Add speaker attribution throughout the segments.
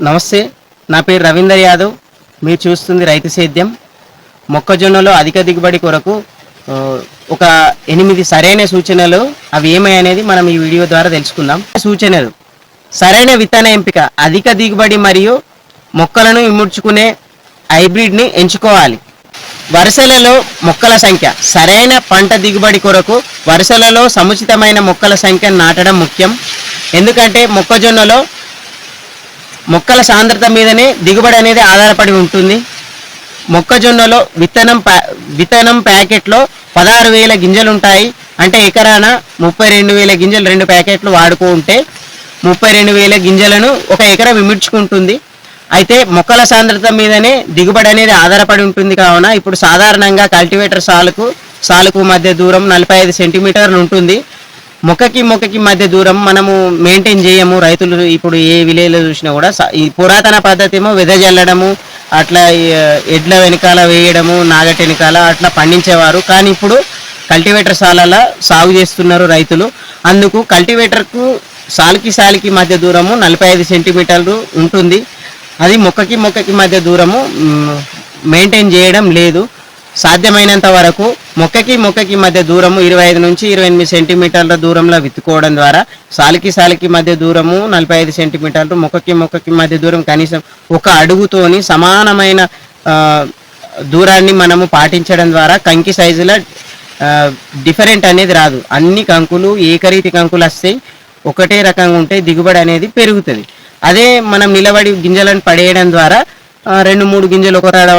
Speaker 1: నమస్తే నా పేరు రవీందర్ యాదవ్. మీరు చూస్తుంది రైతు సేద్యం. మొక్కజొన్నలో అధిక దిగుబడి కొరకు ఒక ఎనిమిది సరైన సూచనలు అవి ఏమై అనేది మనం ఈ వీడియో ద్వారా తెలుసుకుందాం. సూచనలు. సరైన విత్తన ఎంపిక అధిక దిగుబడి మరియు మొక్కలను ఇముడ్చుకునే హైబ్రిడ్ని ఎంచుకోవాలి. వరుసలలో మొక్కల సంఖ్య. సరైన పంట దిగుబడి కొరకు వరుసలలో సముచితమైన మొక్కల సంఖ్య నాటడం ముఖ్యం. ఎందుకంటే మొక్కజొన్నలో మొక్కల సాంద్రత మీదనే దిగుబడి అనేది ఆధారపడి ఉంటుంది. మొక్కజొన్నలో విత్తనం ప్యా విత్తనం ప్యాకెట్లో పదహారు వేల గింజలు ఉంటాయి అంటే ఎకరాన ముప్పై రెండు వేల గింజలు రెండు ప్యాకెట్లు వాడుకుంటే ముప్పై రెండు వేల గింజలను ఒక ఎకరం ఇమిడ్చుకుంటుంది అయితే మొక్కల సాంద్రత మీదనే దిగుబడి అనేది ఆధారపడి ఉంటుంది కావున ఇప్పుడు సాధారణంగా కల్టివేటర్ సాలుకు సాలుకు మధ్య దూరం నలభై ఐదు సెంటీమీటర్లు ఉంటుంది. మొక్కకి మొక్కకి మధ్య దూరం మనము మెయింటైన్ చేయము. రైతులు ఇప్పుడు ఏ విలేజ్లో చూసినా కూడా ఈ పురాతన పద్ధతి ఏమో వెదజల్లడము అట్లా ఎడ్ల వెనకాల వేయడము నాగటి వెనకాల అట్లా పండించేవారు. కానీ ఇప్పుడు కల్టివేటర్ సాలలా సాగు చేస్తున్నారు రైతులు. అందుకు కల్టివేటర్కు సాలుకి సాలికి మధ్య దూరము నలభై ఐదు సెంటీమీటర్లు ఉంటుంది. అది మొక్కకి మొక్కకి మధ్య దూరము మెయింటైన్ చేయడం లేదు. సాధ్యమైనంత వరకు మొక్కకి మొక్కకి మధ్య దూరము ఇరవై ఐదు నుంచి ఇరవై ఎనిమిది సెంటీమీటర్ల దూరంలో విత్తుకోవడం ద్వారా సాలికి సాలికి మధ్య దూరము నలభై ఐదు సెంటీమీటర్లు మొక్కకి మొక్కకి మధ్య దూరం కనీసం ఒక అడుగుతోని సమానమైన దూరాన్ని మనము పాటించడం ద్వారా కంకి సైజులో డిఫరెంట్ అనేది రాదు. అన్ని కంకులు ఏకరీతి కంకులు వస్తాయి ఒకటే రకంగా ఉంటే దిగుబడి అనేది పెరుగుతుంది. అదే మనం నిలబడి గింజలను పడేయడం ద్వారా రెండు మూడు గింజలు ఒక రాడ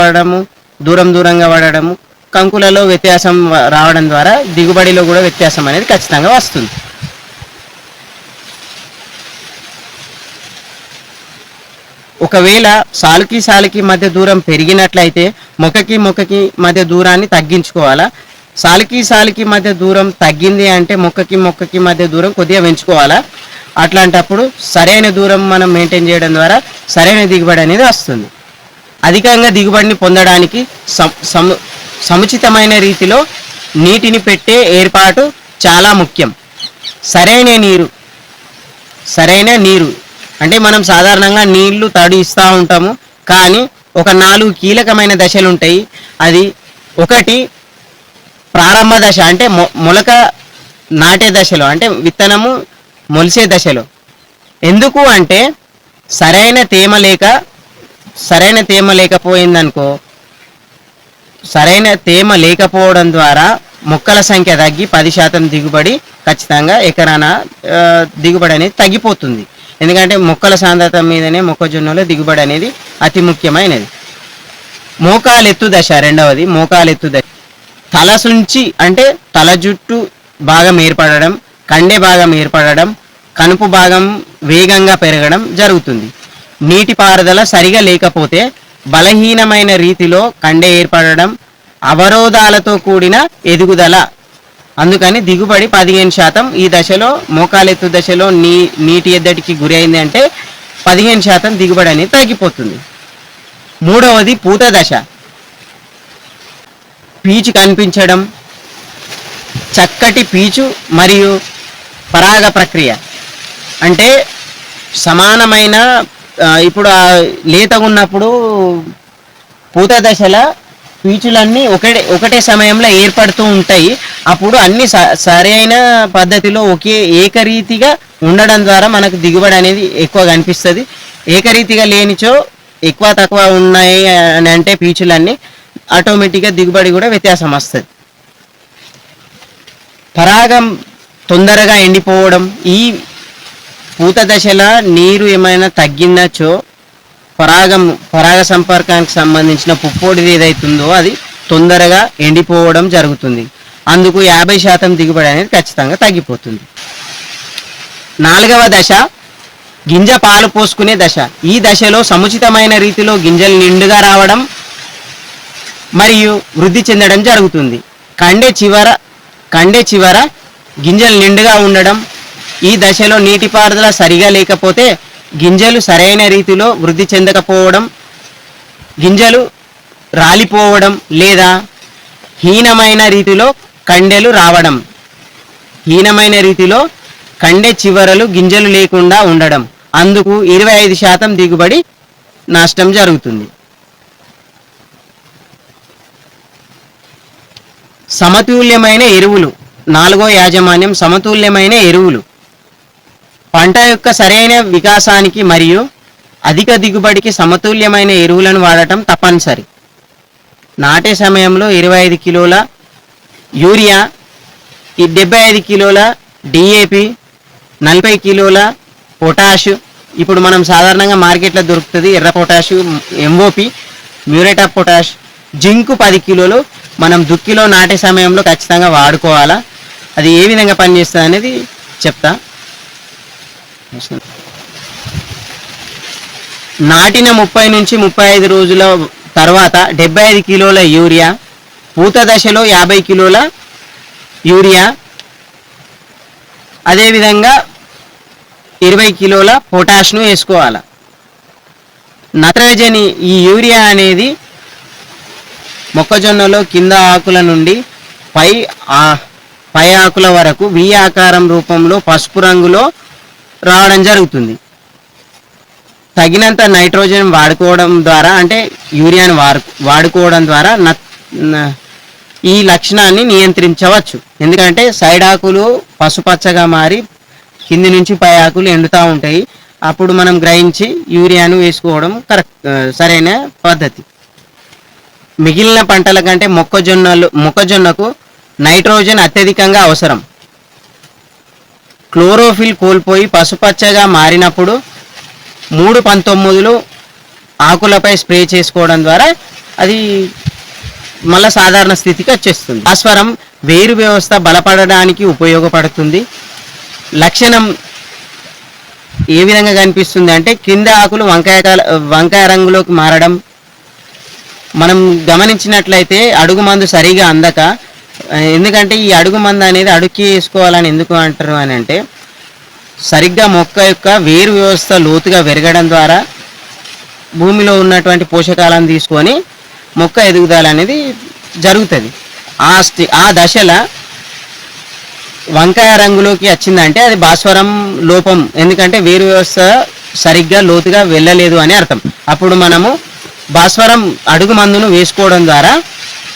Speaker 1: దూరం దూరంగా పడడము కంకులలో వ్యత్యాసం రావడం ద్వారా దిగుబడిలో కూడా వ్యత్యాసం అనేది ఖచ్చితంగా వస్తుంది. ఒకవేళ సాలుకి సాలుకి మధ్య దూరం పెరిగినట్లయితే మొక్కకి మొక్కకి మధ్య దూరాన్ని తగ్గించుకోవాలా? సాలుకి సాలుకి మధ్య దూరం తగ్గింది అంటే మొక్కకి మొక్కకి మధ్య దూరం కొద్దిగా పెంచుకోవాలా? అట్లాంటప్పుడు సరైన దూరం మనం మెయింటైన్ చేయడం ద్వారా సరైన దిగుబడి అనేది వస్తుంది. అధికంగా దిగుబడిని పొందడానికి సముచితమైన రీతిలో నీటిని పెట్టే ఏర్పాటు చాలా ముఖ్యం. సరైన నీరు సరైన నీరు అంటే మనం సాధారణంగా నీళ్ళు తడి ఇస్తూ ఉంటాము కానీ ఒక నాలుగు కీలకమైన దశలు ఉంటాయి అది ఒకటి ప్రారంభ దశ అంటే మొ మొలక నాటే దశలో అంటే విత్తనము మొలిసే దశలో. ఎందుకు అంటే సరైన తేమ లేక సరైన తేమ లేకపోయిందనుకో సరైన తేమ లేకపోవడం ద్వారా మొక్కల సంఖ్య తగ్గి పది శాతం దిగుబడి ఖచ్చితంగా ఎకరాన దిగుబడి అనేది తగ్గిపోతుంది. ఎందుకంటే మొక్కల సాంద్రత మీదనే మొక్కజొన్నలో దిగుబడి అనేది అతి ముఖ్యమైనది. మోకాలెత్తు దశ రెండవది మోకాలెత్తు దశ. తల సుంచి అంటే తల జుట్టు భాగం ఏర్పడడం కండె భాగం ఏర్పడడం కనుపు భాగం వేగంగా పెరగడం జరుగుతుంది. నీటిపారుదల సరిగా లేకపోతే బలహీనమైన రీతిలో కండె ఏర్పడడం అవరోధాలతో కూడిన ఎదుగుదల. అందుకని దిగుబడి పదిహేను శాతం ఈ దశలో మోకాలెత్తు దశలో నీ నీటి ఎద్దడికి గురి అయింది అంటే పదిహేను శాతం దిగుబడి అనేది తగ్గిపోతుంది. మూడవది పూత దశ. పీచు కనిపించడం చక్కటి పీచు మరియు పరాగ ప్రక్రియ. అంటే సమానమైన ఇప్పుడు లేతగా ఉన్నప్పుడు పూత దశల పీచులన్నీ ఒకటే ఒకటే సమయంలో ఏర్పడుతూ ఉంటాయి. అప్పుడు అన్ని స- సరైన పద్ధతిలో ఒకే ఏకరీతిగా ఉండడం ద్వారా మనకు దిగుబడి అనేది ఎక్కువ కనిపిస్తుంది. ఏకరీతిగా లేనిచో ఎక్కువ తక్కువ ఉన్నాయి అని అంటే పీచులన్నీ ఆటోమేటిక్గా దిగుబడి కూడా వ్యత్యాసం వస్తుంది. పరాగం తొందరగా ఎండిపోవడం ఈ పూత దశలో నీరు ఏమైనా తగ్గిందచో పరాగం పరాగ సంపర్కానికి సంబంధించిన పుప్పొడిది ఏదైతుందో అది తొందరగా ఎండిపోవడం జరుగుతుంది. అందుకు యాభై శాతం దిగుబడి అనేది ఖచ్చితంగా తగ్గిపోతుంది. నాలుగవ దశ గింజ పాలు పోసుకునే దశ. ఈ దశలో సముచితమైన రీతిలో గింజలు నిండుగా రావడం మరియు వృద్ధి చెందడం జరుగుతుంది. కండె చివర కండె చివర గింజలు నిండుగా ఉండడం ఈ దశలో నీటిపారుదల సరిగా లేకపోతే గింజలు సరైన రీతిలో వృద్ధి చెందకపోవడం గింజలు రాలిపోవడం లేదా హీనమైన రీతిలో కండెలు రావడం హీనమైన రీతిలో కండె చివరలు గింజలు లేకుండా ఉండడం. అందుకు ఇరవై ఐదు శాతం దిగుబడి నష్టం జరుగుతుంది. సమతుల్యమైన ఎరువులు నాలుగో యాజమాన్యం సమతుల్యమైన ఎరువులు. పంట యొక్క సరైన వికాసానికి మరియు అధిక దిగుబడికి సమతుల్యమైన ఎరువులను వాడటం తప్పనిసరి. నాటే సమయంలో ఇరవై ఐదు కిలోల యూరియా ఈ డెబ్బై ఐదు కిలోల డిఏపి నలభై కిలోల పొటాష్ ఇప్పుడు మనం సాధారణంగా మార్కెట్లో దొరుకుతుంది ఎర్ర potash MOP muriate of potash zinc పది కిలోలు మనం దుక్కిలో నాటే సమయంలో ఖచ్చితంగా వాడుకోవాలా. అది ఏ విధంగా పనిచేస్తుంది అనేది చెప్తా. నాటిన ముప్పై నుంచి ముప్పై ఐదు రోజుల తర్వాత డెబ్బై ఐదు కిలోల యూరియా పూత దశలో యాభై కిలోల యూరియా అదేవిధంగా ఇరవై కిలోల పొటాష్ను వేసుకోవాలి. నత్రజని ఈ యూరియా అనేది మొక్కజొన్నలో కింద ఆకుల నుండి పై పై ఆకుల వరకు వి ఆకారం రూపంలో పసుపు రంగులో రావడం జరుగుతుంది. తగినంత నైట్రోజన్ వాడుకోవడం ద్వారా అంటే యూరియాను వాడు వాడుకోవడం ద్వారా ఈ లక్షణాన్ని నియంత్రించవచ్చు. ఎందుకంటే సైడ్ ఆకులు పసుపచ్చగా మారి కింది నుంచి పై ఆకులు ఎండుతూ ఉంటాయి. అప్పుడు మనం గ్రహించి యూరియాను వేసుకోవడం కరెక్ట్ సరైన పద్ధతి. మిగిలిన పంటల కంటే మొక్కజొన్నలు మొక్కజొన్నకు నైట్రోజన్ అత్యధికంగా అవసరం. క్లోరోఫిల్ కోల్పోయి పసుపచ్చగా మారినప్పుడు మూడు పంతొమ్మిదిలు ఆకులపై స్ప్రే చేసుకోవడం ద్వారా అది మళ్ళీ సాధారణ స్థితికి వచ్చేస్తుంది. భాస్వరం వేరు వ్యవస్థ బలపడడానికి ఉపయోగపడుతుంది. లక్షణం ఏ విధంగా కనిపిస్తుంది అంటే కింద ఆకులు వంకాయ కల- వంకాయ రంగులోకి మారడం. మనం గమనించినట్లయితే అడుగు మందు సరిగా అందక ఎందుకంటే ఈ అడుగు మందు అనేది అడుక్కి వేసుకోవాలని ఎందుకు అంటారు అని అంటే సరిగ్గా మొక్క యొక్క వేరు వ్యవస్థ లోతుగా పెరగడం ద్వారా భూమిలో ఉన్నటువంటి పోషకాలను తీసుకొని మొక్క ఎదుగుదల అనేది జరుగుతుంది. ఆ స్థి ఆ దశల వంకాయ రంగులోకి వచ్చిందంటే అది భాస్వరం లోపం. ఎందుకంటే వేరు వ్యవస్థ సరిగ్గా లోతుగా వెళ్ళలేదు అని అర్థం. అప్పుడు మనము భాస్వరం అడుగు మందును వేసుకోవడం ద్వారా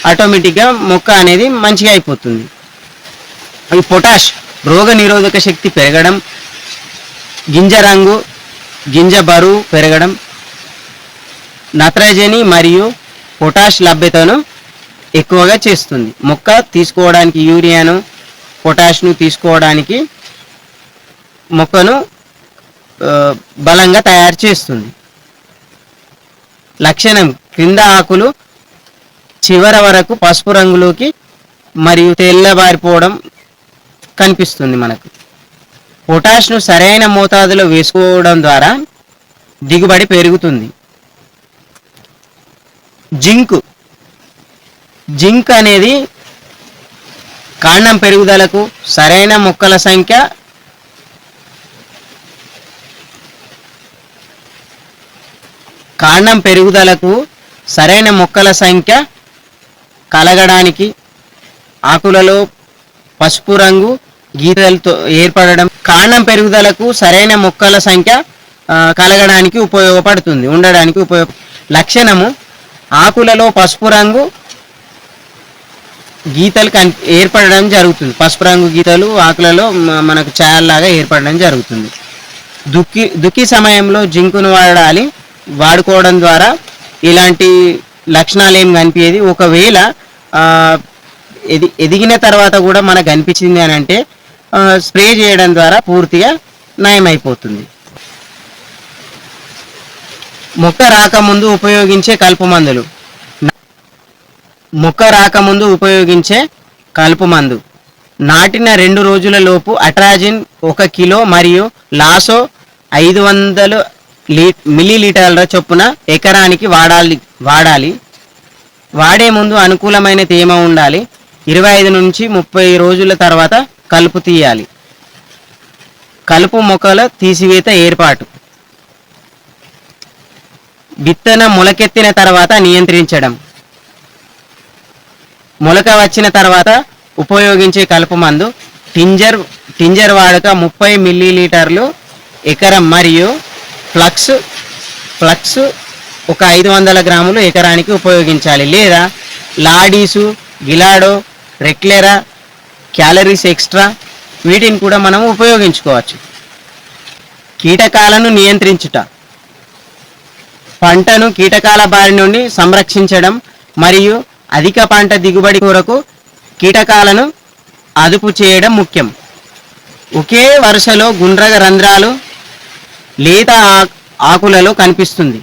Speaker 1: ఆటోమేటిక్గా మొక్క అనేది మంచిగా అయిపోతుంది. ఈ పొటాష్ రోగ నిరోధక శక్తి పెరగడం గింజ రంగు గింజ బరువు పెరగడం నత్రజని మరియు పొటాష్ లభ్యతను ఎక్కువగా చేస్తుంది. మొక్క తీసుకోవడానికి యూరియాను పొటాష్ను తీసుకోవడానికి మొక్కను బలంగా తయారు చేస్తుంది. లక్షణం క్రింద ఆకులు చివర వరకు పసుపు రంగులోకి మరియు తెల్లబారిపోవడం కనిపిస్తుంది మనకు. పొటాష్ను సరైన మోతాదులో వేసుకోవడం ద్వారా దిగుబడి పెరుగుతుంది. జింక్ జింక్ అనేది కాండం పెరుగుదలకు సరైన మొక్కల సంఖ్య కాండం పెరుగుదలకు సరైన మొక్కల సంఖ్య కలగడానికి ఆకులలో పసుపు రంగు గీతలతో ఏర్పడడం కాండం పెరుగుదలకు సరైన మొక్కల సంఖ్య కలగడానికి ఉపయోగపడుతుంది ఉండడానికి ఉపయోగ లక్షణము ఆకులలో పసుపు రంగు గీతలు కన్ ఏర్పడడం జరుగుతుంది. పసుపు రంగు గీతలు ఆకులలో మనకు ఛాయల్లాగా ఏర్పడడం జరుగుతుంది. దుక్కి దుక్కి సమయంలో జింకును వాడాలి వాడుకోవడం ద్వారా ఇలాంటి లక్షణాలు ఏం కనిపించేది ఒకవేళ ఎది ఎదిగిన తర్వాత కూడా మనకు కనిపించింది అని అంటే స్ప్రే చేయడం ద్వారా పూర్తిగా నయమైపోతుంది. మొక్క రాకముందు ఉపయోగించే కలుపు మందులు మొక్క రాకముందు ఉపయోగించే కలుపు మందు నాటిన రెండు రోజుల లోపు అట్రాజిన్ ఒక కిలో మరియు లాసో ఐదు వందలు మిల్లీలీటర్ల చొప్పున ఎకరానికి వాడాలి వాడాలి. వాడే ముందు అనుకూలమైన తేమ ఉండాలి. ఇరవై ఐదు నుంచి ముప్పై రోజుల తర్వాత కలుపు తీయాలి. కలుపు మొక్కల తీసివేత ఏర్పాటు. విత్తన మొలకెత్తిన తర్వాత నియంత్రించడం. మొలక వచ్చిన తర్వాత ఉపయోగించే కలుపు మందు. టింజర్ టింజర్ వాడక ముప్పై మిల్లీలీటర్లు ఎకరం మరియు ఫ్లక్స్ ఫ్లక్స్ ఒక ఐదు వందల గ్రాములు ఎకరానికి ఉపయోగించాలి. లేదా లాడీసు గిలాడో రెక్లెరా క్యాలరీస్ ఎక్స్ట్రా వీటిని కూడా మనం ఉపయోగించుకోవచ్చు. కీటకాలను నియంత్రించుట. పంటను కీటకాల బారి నుండి సంరక్షించడం మరియు అధిక పంట దిగుబడి కొరకు కీటకాలను అదుపు చేయడం ముఖ్యం. ఒకే వరుసలో గుండ్రగ రంధ్రాలు లేత ఆకులలో కనిపిస్తుంది.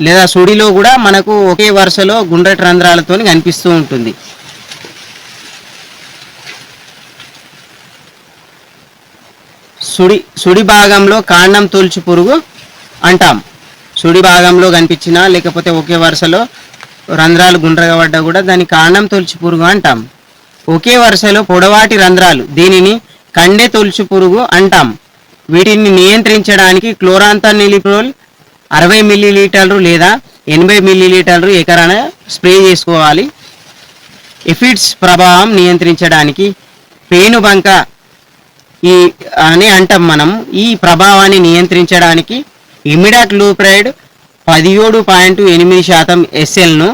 Speaker 1: లేదా సుడిలో కూడా మనకు ఒకే వరుసలో గుండ్రటి రంధ్రాలతో కనిపిస్తూ ఉంటుంది. సుడి సుడి భాగంలో కాండం తొలుచు పురుగు అంటాం. సుడి భాగంలో కనిపించినా లేకపోతే ఒకే వరుసలో రంధ్రాలు గుండ్రగా కూడా దాన్ని కాండం తొలుచు పురుగు అంటాం. ఒకే వరుసలో పొడవాటి రంధ్రాలు దీనిని కండె తొలుచు పురుగు అంటాం. వీటిని నియంత్రించడానికి క్లోరాంతనిలిప్రోల్ అరవై మిల్లీలీటర్లు లేదా ఎనభై మిల్లీలీటర్లు ఎకరాన స్ప్రే చేసుకోవాలి. ఎఫిడ్స్ ప్రభావం నియంత్రించడానికి పేనుబంక ఈ అని అంటాం మనం. ఈ ప్రభావాన్ని నియంత్రించడానికి ఇమిడాట్ లూప్రైడ్ పదిహేడు పాయింట్ ఎనిమిది శాతం ఎస్ఎల్ను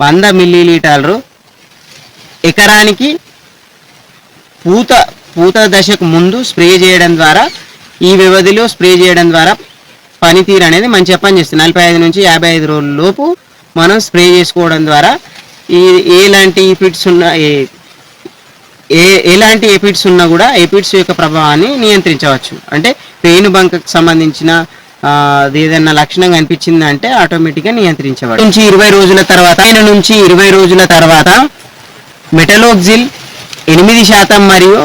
Speaker 1: వంద మిల్లీలీటర్లు ఎకరానికి పూత పూత దశకు ముందు స్ప్రే చేయడం ద్వారా ఈ వ్యవధిలో స్ప్రే చేయడం ద్వారా పనితీరు అనేది మంచిగా పనిచేస్తుంది. నలభై ఐదు నుంచి యాభై ఐదు రోజుల లోపు మనం స్ప్రే చేసుకోవడం ద్వారా ఈ ఎలాంటి ఎపిడ్స్ ఉన్న ఏ- ఏ ఎలాంటి ఎపిడ్స్ ఉన్నా కూడా ఎపిడ్స్ యొక్క ప్రభావాన్ని నియంత్రించవచ్చు. అంటే పెయిన్ బంకకు సంబంధించిన ఏదైనా లక్షణం కనిపించింది అంటే ఆటోమేటిక్గా నియంత్రించవచ్చు నుంచి ఇరవై రోజుల తర్వాత ఆయన నుంచి ఇరవై రోజుల తర్వాత మెటలోక్జిల్ ఎనిమిది శాతం మరియు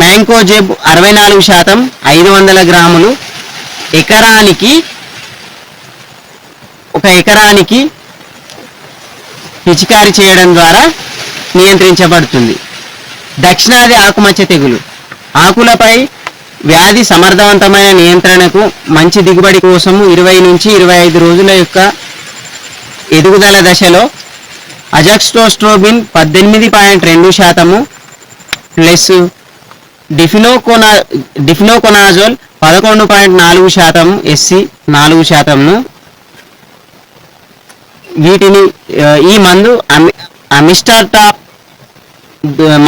Speaker 1: మ్యాంకోజెబ్ అరవై నాలుగు శాతం ఐదు వందల గ్రాములు. ఎకరానికి ఒక ఎకరానికి పిచికారి చేయడం ద్వారా నియంత్రించబడుతుంది. దక్షిణాది ఆకుమచ్చ తెగులు. ఆకులపై వ్యాధి సమర్థవంతమైన నియంత్రణకు మంచి దిగుబడి కోసము ఇరవై నుంచి ఇరవై ఐదు రోజుల యొక్క ఎదుగుదల దశలో అజాక్స్టోస్ట్రోబిన్ పద్దెనిమిది పాయింట్ రెండు శాతము ప్లస్ డిఫినోకోనా డిఫినోకోనాజోల్ పదకొండు పాయింట్ నాలుగు శాతం ఎస్సీ నాలుగు శాతంను వీటిని ఈ మందు అమి అమిస్టార్ టాప్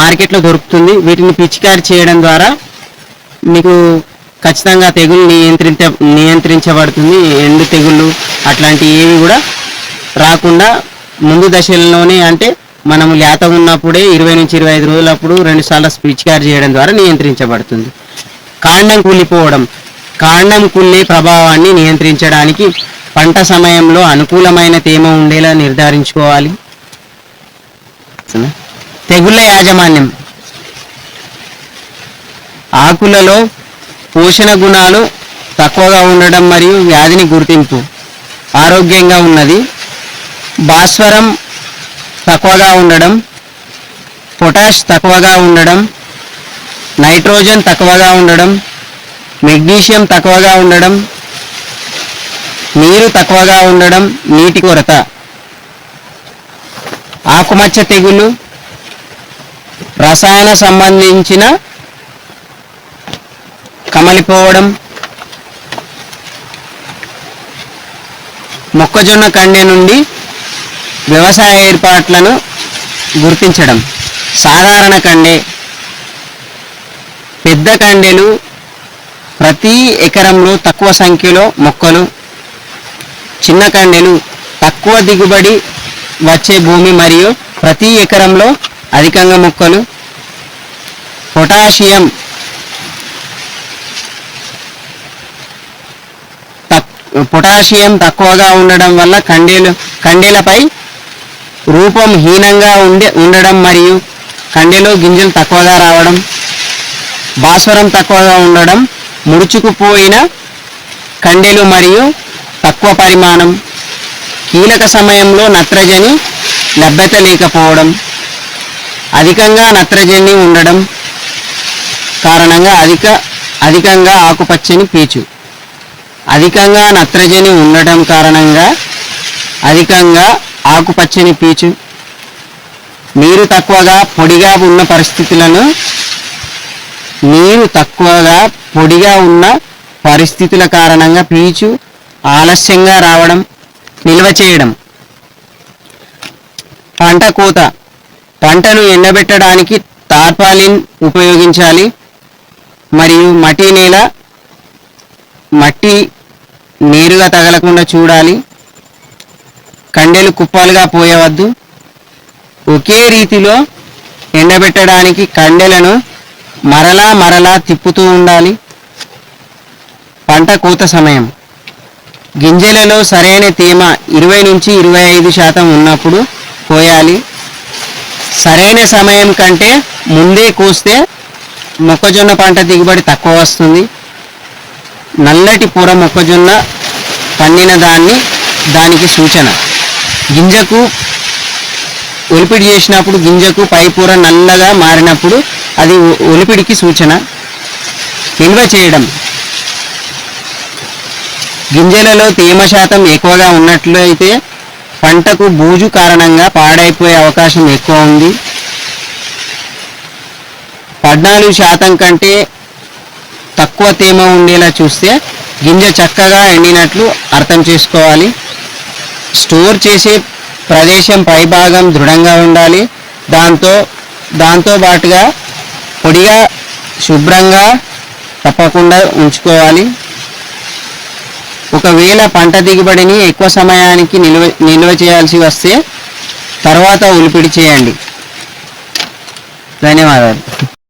Speaker 1: మార్కెట్లో దొరుకుతుంది. వీటిని పిచికారి చేయడం ద్వారా మీకు ఖచ్చితంగా తెగులు నియంత్రించ నియంత్రించబడుతుంది. ఎండు తెగుళ్ళు అట్లాంటి ఏవి కూడా రాకుండా ముందు దశల్లోనే అంటే మనం లేత ఉన్నప్పుడే ఇరవై నుంచి ఇరవై ఐదు రోజులప్పుడు రెండుసార్లు స్పీచ్ పిచికారి చేయడం ద్వారా నియంత్రించబడుతుంది. కాండం కూలిపోవడం కాండం కుళ్ళే ప్రభావాన్ని నియంత్రించడానికి పంట సమయంలో అనుకూలమైన తేమ ఉండేలా నిర్ధారించుకోవాలి. తెగుళ్ళ యాజమాన్యం. ఆకులలో పోషణ గుణాలు తక్కువగా ఉండడం మరియు వ్యాధిని గుర్తింపు. ఆరోగ్యంగా ఉన్నది. భాస్వరం తక్కువగా ఉండడం పొటాష్ తక్కువగా ఉండడం నైట్రోజన్ తక్కువగా ఉండడం మెగ్నీషియం తక్కువగా ఉండడం నీరు తక్కువగా ఉండడం నీటి కొరత. ఆకుమచ్చ తెగులు రసాయన సంబంధించిన కమలిపోవడం మొక్కజొన్న కండె నుండి వ్యవసాయ ఏర్పాట్లను గుర్తించడం. సాధారణ కండె పెద్ద కండెలు ప్రతి ఎకరంలో తక్కువ సంఖ్యలో మొక్కలు చిన్న కండెలు తక్కువ దిగుబడి వచ్చే భూమి మరియు ప్రతి ఎకరంలో అధికంగా మొక్కలు పొటాషియం తక్- పొటాషియం తక్కువగా ఉండడం వల్ల కండేలు కండేలపై రూపం హీనంగా ఉండే ఉండడం మరియు కండెలో గింజలు తక్కువగా రావడం భాస్వరం తక్కువగా ఉండడం ముడుచుకుపోయిన కండెలు మరియు తక్కువ పరిమాణం కీలక సమయంలో నత్రజని లభ్యత లేకపోవడం అధికంగా నత్రజని ఉండడం కారణంగా అధిక అధికంగా ఆకుపచ్చని పీచు. అధికంగా నత్రజని ఉండటం కారణంగా అధికంగా ఆకుపచ్చని పీచు. నీరు తక్కువగా పొడిగా ఉన్న పరిస్థితులను నీరు తక్కువగా పొడిగా ఉన్న పరిస్థితుల కారణంగా పీచు ఆలస్యంగా రావడం నిల్వ చేయడం. పంట కోత. పంటను ఎండబెట్టడానికి టార్పాలిన్ ఉపయోగించాలి. మరియు మట్టి నేల మట్టి నేరుగా తగలకుండా చూడాలి. కండెలు కుప్పాలుగా పోయవద్దు. ఒకే రీతిలో ఎండబెట్టడానికి కండెలను మరలా మరలా తిప్పుతూ ఉండాలి. పంట కోత సమయం. గింజలలో సరైన తేమ ఇరవై నుంచి ఇరవై ఐదు శాతం ఉన్నప్పుడు కోయాలి సరైన సమయం కంటే ముందే కోస్తే మొక్కజొన్న పంట దిగుబడి తక్కువ వస్తుంది. నల్లటి పొర మొక్కజొన్న పండిన దాన్ని దానికి సూచన. గింజకు ఒలిపిడి చేసినప్పుడు గింజకు పైపూర నల్లగా మారినప్పుడు అది ఒలిపిడికి సూచన. నిల్వ చేయడం. గింజలలో తేమ శాతం ఎక్కువగా ఉన్నట్లయితే పంటకు బూజు కారణంగా పాడైపోయే అవకాశం ఎక్కువ ఉంది. పద్నాలుగు శాతం కంటే తక్కువ తేమ ఉండేలా చూస్తే గింజ చక్కగా ఎండినట్లు అర్థం చేసుకోవాలి. స్టోర్ చేసే ప్రదేశం పైభాగం దృఢంగా ఉండాలి. దాంతో దాంతో పాటుగా పొడిగా శుభ్రంగా తప్పకుండా ఉంచుకోవాలి. ఒకవేళ పంట దిగుబడిని ఎక్కువ సమయానికి నిల్వ నిల్వ చేయాల్సి వస్తే తర్వాత ఉలిపిడి చేయండి. ధన్యవాదాలు.